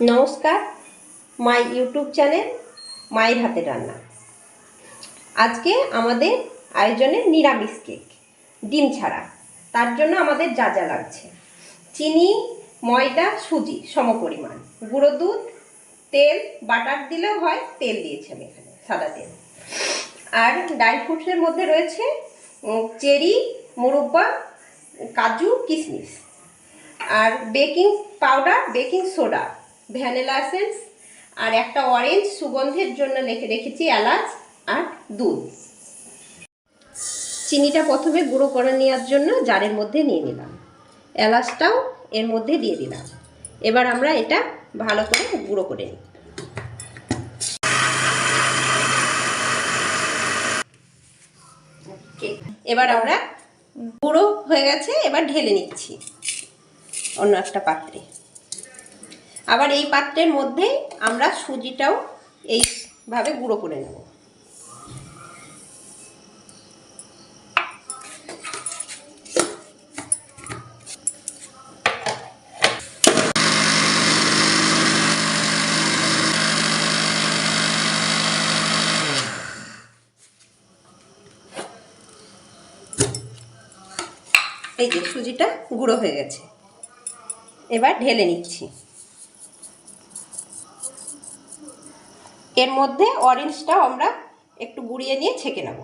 নমস্কার, my YouTube channel, মায়ের হাতে রান্না। আজকে আমাদের আয়োজনে নিরামিষ কেক, ডিম ছাড়া। তার জন্য আমাদের যা যা লাগছে। চিনি, ময়দা, সুজি, সমপরিমাণ। গুঁড়ো দুধ, তেল, বাটার দিলেও হয়, তেল দিয়েছি আমি এখানে, সাদা তেল। আর ড্রাই ফ্রুটসের মধ্যে রয়েছে চেরি, মুরব্বা, কাজু, কিশমিশ। আর baking powder, baking soda. Vanilla essence আর একটা অরেঞ্জ সুগন্ধের জন্য রেখে রেখেছি এলাচ আর দুধ। চিনিটা প্রথমে গুঁড়ো করে নেওয়ার জন্য জারের মধ্যে নিয়ে নিলাম। এলাচটাও এর মধ্যে দিয়ে দিলাম। এবার আমরা এটা ভালো করে গুঁড়ো করে নিই। এবার আমরা গুঁড়ো হয়ে গেছে, এবার ঢেলে নিচ্ছি অন্য একটা পাত্রে। আবার এই পাত্রের মধ্যেই আমরা সুজিটাও এইভাবে গুঁড়ো করে নেব। এই যে সুজিটা গুঁড়ো হয়ে গেছে। এবার ঢেলে নিচ্ছি। এর মধ্যে অরেঞ্জটাও আমরা একটু গুঁড়িয়ে নিয়ে ছেঁকে নেব।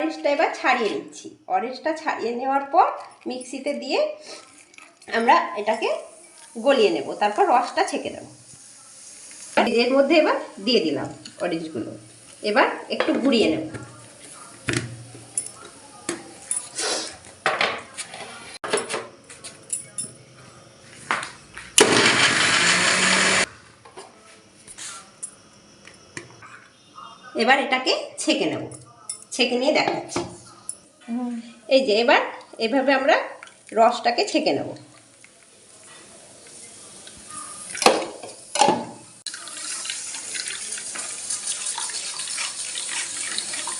অরেঞ্জটা এবার ছাড়িয়ে নিচ্ছি। অরেঞ্জটা ছাড়িয়ে নেওয়ার পর মিক্সিতে দিয়ে আমরা এটাকে গলিয়ে নেব। তারপর রসটা ছেঁকে নেব। এর মধ্যে এবার দিয়ে দিলাম অরেঞ্জগুলো এবার একটু গুঁড়িয়ে নেব। এবার এটাকে ছেঁকে নেব। ছেঁকে নিয়ে দেখাচ্ছি। এই যে এবার এভাবে আমরা রসটাকে ছেঁকে নেব।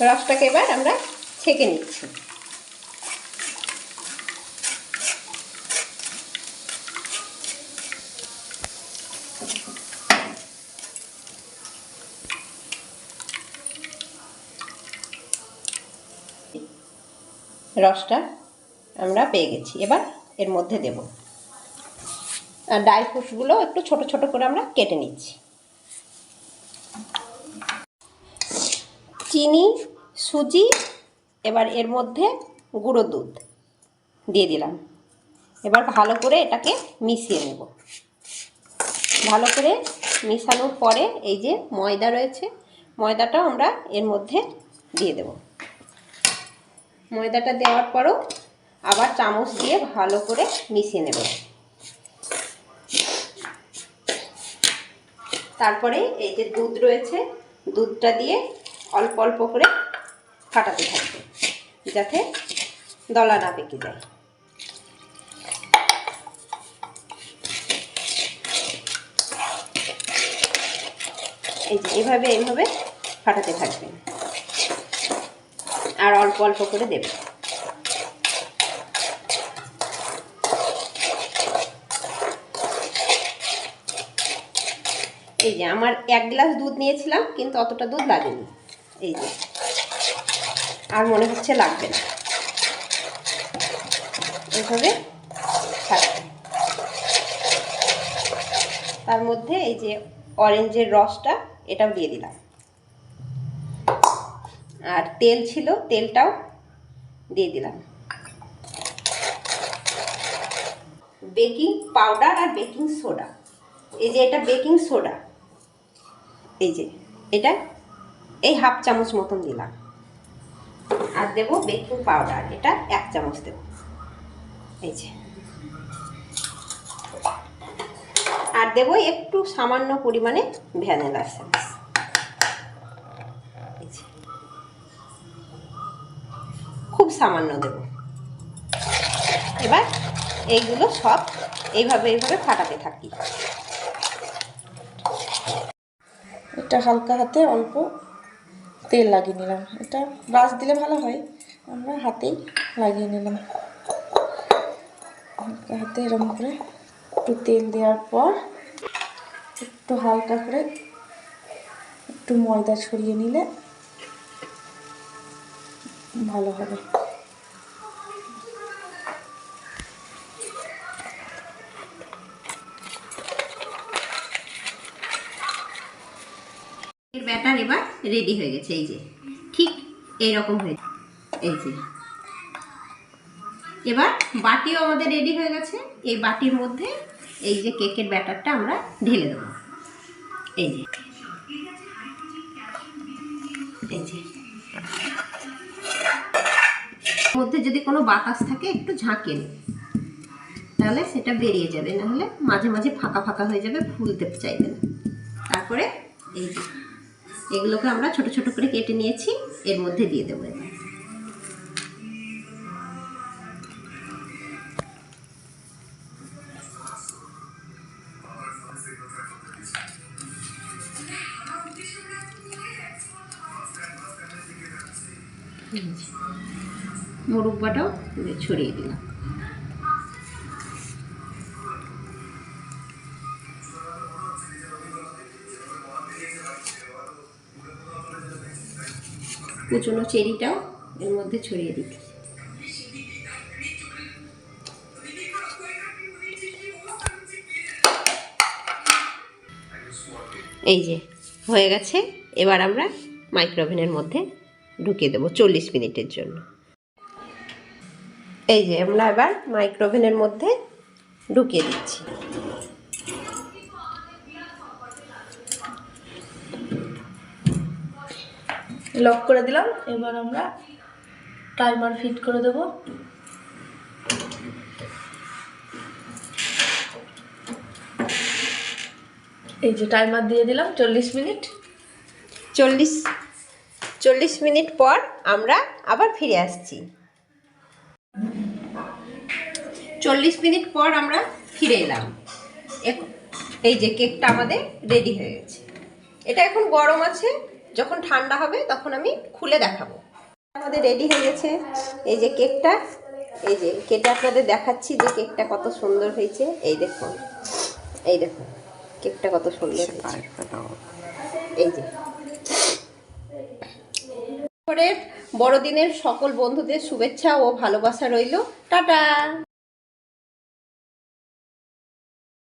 রসটাকে এবার আমরা ছেঁকে নিচ্ছি। রসটা আমরা পেয়ে গেছি। এবার এর মধ্যে দেব। আর ড্রাই ফ্রুটসগুলো একটু ছোট ছোট করে আমরা কেটে নিচ্ছি। চিনি, সুজি, এবার এর মধ্যে গুঁড়ো দুধ দিয়ে দিলাম। এবার ভালো করে এটাকে মিশিয়ে নেব। ভালো করে মিশানোর পরে এই যে ময়দা রয়েছে, ময়দাটাও আমরা এর মধ্যে দিয়ে দেবো। ময়দাটা দেওয়ার পরও আবার চামচ দিয়ে ভালো করে মিশিয়ে নেব। তারপরে এই যে দুধ রয়েছে, দুধটা দিয়ে অল্প অল্প করে ফাটাতে থাকবে, যাতে দলা না পেকে যায়। এই যে এভাবে এইভাবে ফাটাতে থাকবেন আর অল্প অল্প করে দেবে। এই যে আমার এক গ্লাস দুধ নিয়েছিলাম, কিন্তু অতটা দুধ লাগেনি। এই যে। আর মনে হচ্ছে লাগবে না। এইভাবে তার মধ্যে এই যে অরেঞ্জের রসটা, এটাও দিয়ে দিলাম। আর তেল ছিল, তেলটাও দিয়ে দিলাম। বেকিং পাউডার আর বেকিং সোডা। এই যে এটা বেকিং সোডা। এই যে এটা এই হাফ চামচ মতন দিলাম। আর দেব বেকিং পাউডার, এটা এক চামচ দেব। এই যে। আর দেব একটু সামান্য পরিমাণে ভ্যানিলা এসেন্স এই যে খুব সামান্য দেব। এবার এইগুলো সব এইভাবে এইভাবে ফাটাতে থাকি। এটা হালকা হাতে অল্প তেল লাগিয়ে নিলাম। এটা ব্রাশ দিলে ভালো হয়। আমরা হাতেই লাগিয়ে নিলাম। হালকা হাতে এরকম করে একটু তেল দেওয়ার পর একটু হালকা করে একটু ময়দা ছড়িয়ে নিলে ভালো হবে। এর ব্যাটার এবার রেডি হয়ে গেছে, এই যে। ঠিক এইরকম হয়ে এই যে। এবার বাটিও আমাদের রেডি হয়ে গেছে, এই বাটির মধ্যে এই যে কেকের ব্যাটারটা আমরা ঢেলে দেবো। এই যে। এই যে। মধ্যে যদি কোনো বাতাস থাকে, একটু ঝাঁকে নেবে তাহলে সেটা বেরিয়ে যাবে, নাহলে মাঝে মাঝে ফাঁকা ফাঁকা হয়ে যাবে, ফুলতে চাইবে না। তারপরে এই যে। এগুলোকে আমরা ছোট ছোট করে কেটে নিয়েছি, এর মধ্যে দিয়ে দেবো এবার। মোরব্বাটাও ছড়িয়ে দিলাম। কুচনো চেরিটাও এর মধ্যে ছড়িয়ে দিচ্ছি এই যে, হয়ে গেছে। এবার আমরা মাইক্রোওভেনের মধ্যে ঢুকিয়ে দেবো চল্লিশ মিনিটের জন্য। এই যে, আমরা এবার মাইক্রোওভেনের মধ্যে ঢুকিয়ে দিচ্ছি। লক করে দিলাম, এবার আমরা টাইমার ফিট করে দেব। এই যে টাইমার দিয়ে দিলাম চল্লিশ মিনিট। চল্লিশ চল্লিশ মিনিট পর আমরা আবার ফিরে আসছি। চল্লিশ মিনিট পর আমরা ফিরে এলাম। এই যে কেকটা আমাদের রেডি হয়ে গেছে। এটা এখন গরম আছে। যখন ঠান্ডা হবে তখন আমি খুলে দেখাবো। আমাদের রেডি হয়ে গেছে। এই যে কেকটা এই যে কেটে আপনাদের দেখাচ্ছি যে কেকটা কত সুন্দর হয়েছে। এই দেখুন এই দেখুন কেকটা কত সুন্দর হয়েছে। এই যে। বড়দিনের সকল বন্ধুদের শুভেচ্ছা ও ভালোবাসা রইল। টাটা!